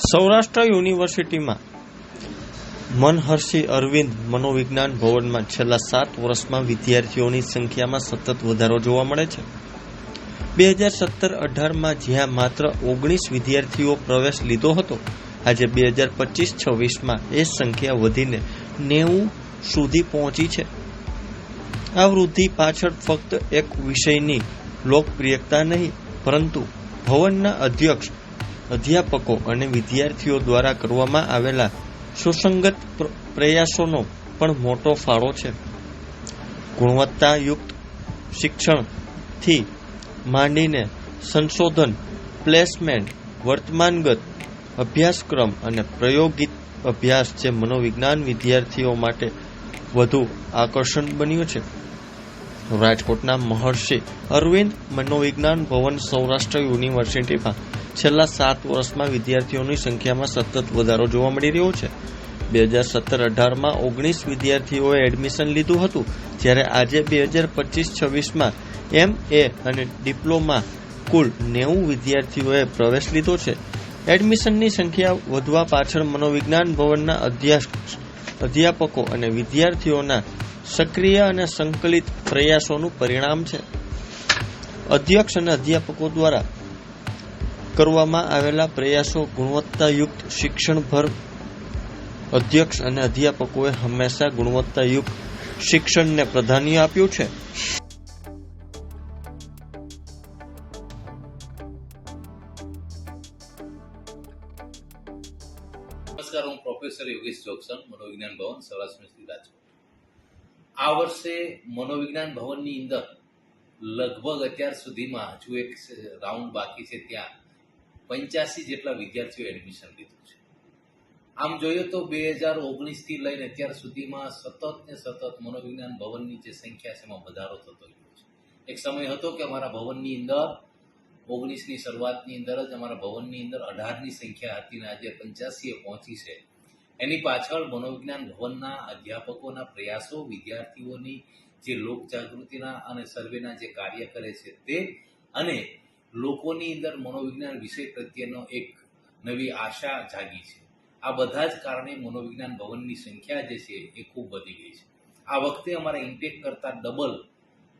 સૌરાષ્ટ્ર યુનિવર્સિટીમાં મનહર્ષી અરવિંદ મનોવિજ્ઞાન ભવનમાં છેલ્લા સાત વર્ષમાં વિદ્યાર્થીઓની સંખ્યામાં સતત વધારો જોવા મળે છે. બે હજાર સત્તર અઢારમાં જ્યાં માત્ર ઓગણીસ વિદ્યાર્થીઓ પ્રવેશ લીધો હતો, આજે બે હજાર પચીસ છવ્વીસમાં એ સંખ્યા વધીને નેવું સુધી પહોંચી છે. આ વૃદ્ધિ પાછળ ફક્ત એક વિષયની લોકપ્રિયતા નહીં, પરંતુ ભવનના અધ્યક્ષ અધ્યાપકો અને વિદ્યાર્થીઓ દ્વારા કરવામાં આવેલા સુસંગત પ્ર- પ્રયાસોનો પણ મોટો ફાળો છે. ગુણવત્તાયુક્ત શિક્ષણથી માંડીને સંશોધન, પ્લેસમેન્ટ, વર્તમાનગત અભ્યાસક્રમ અને પ્રયોગિક અભ્યાસ જે મનોવિજ્ઞાન વિદ્યાર્થીઓ માટે વધુ આકર્ષણ બન્યું છે. રાજકોટના મહર્ષિ અરવિંદ મનોવિજ્ઞાન ભવન સૌરાષ્ટ્ર યુનિવર્સિટીમાં. છેલ્લા સાત વર્ષમાં વિદ્યાર્થીઓની સંખ્યામાં સતત વધારો જોવા મળી રહ્યો છે. બે હજાર સત્તર અઢારમાં ઓગણીસ વિદ્યાર્થીઓએ એડમિશન લીધું હતું, જ્યારે આજે બે હજાર પચીસ છવ્વીસમાં એમ એ અને ડિપ્લોમા કુલ નેવું વિદ્યાર્થીઓએ પ્રવેશ લીધો છે. એડમિશનની સંખ્યા વધવા પાછળ મનોવિજ્ઞાન ભવનના અધ્યાસ અધ્યાપકો અને વિદ્યાર્થીઓના સક્રિય અને સંકલિત પ્રયાસોનું પરિણામ છે. અધ્યક્ષ અને અધ્યાપકો દ્વારા કરવામાં આવેલા પ્રયાસો ગુણવત્તાયુક્ત શિક્ષણભર અધ્યક્ષ અને અધ્યાપકોએ હંમેશા ગુણવત્તાયુક્ત શિક્ષણને પ્રાધાન્ય આપ્યું છે. નમસ્કાર હું પ્રોફેસર યોગેશ ચોકસન મનોવિજ્ઞાન ભવન સૌરાષ્ટ્ર રાજકોટ. આ વર્ષે મનોવિજ્ઞાન ભવનની અંદર લગભગ અત્યાર સુધીમાં હજુ એક રાઉન્ડ બાકી છે, ત્યાં પંચ્યાસી જેટલા વિદ્યાર્થીઓ એડમિશન લીધું છે. આમ જોઈએ તો બે હજાર ઓગણીસથી લઈને અત્યાર સુધીમાં સતત ને સતત મનોવિજ્ઞાન ભવનની જે સંખ્યા છે, એમાં વધારો થતો ગયો છે. એક સમય હતો કે અમારા ભવનની અંદર ઓગણીસની શરૂઆતની અંદર જ અમારા ભવનની અંદર અઢારની સંખ્યા હતી ને આજે પંચ્યાસીએ પહોંચી છે. એની પાછળ મનોવિજ્ઞાન ભવનના અધ્યાપકોના પ્રયાસો, વિદ્યાર્થીઓની જે લોક જાગૃતિના અને સર્વેના જે કાર્ય કરે છે તે અને લોકોની અંદર મનોવિજ્ઞાન વિષય પ્રત્યેનો એક નવી આશા જાગી છે. આ બધા જ કારણે મનોવિજ્ઞાન ભવનની સંખ્યા જે છે એ ખૂબ વધી ગઈ છે. આ વખતે અમારા ઇન્ટેક કરતાં ડબલ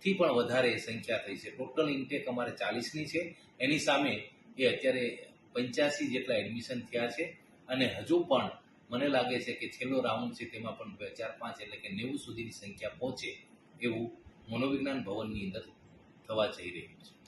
થી પણ વધારે સંખ્યા થઈ છે. ટોટલ ઇન્ટેક અમારે ચાલીસની છે. એની સામે એ અત્યારે પંચ્યાસી જેટલા એડમિશન થયા છે. અને હજુ પણ મને લાગે છે કે છેલ્લો રાઉન્ડ છે તેમાં પણ બે, ચાર, પાંચ એટલે કે નેવું સુધીની સંખ્યા પહોંચે એવું મનોવિજ્ઞાન ભવનની અંદર થવા જઈ રહ્યું છે.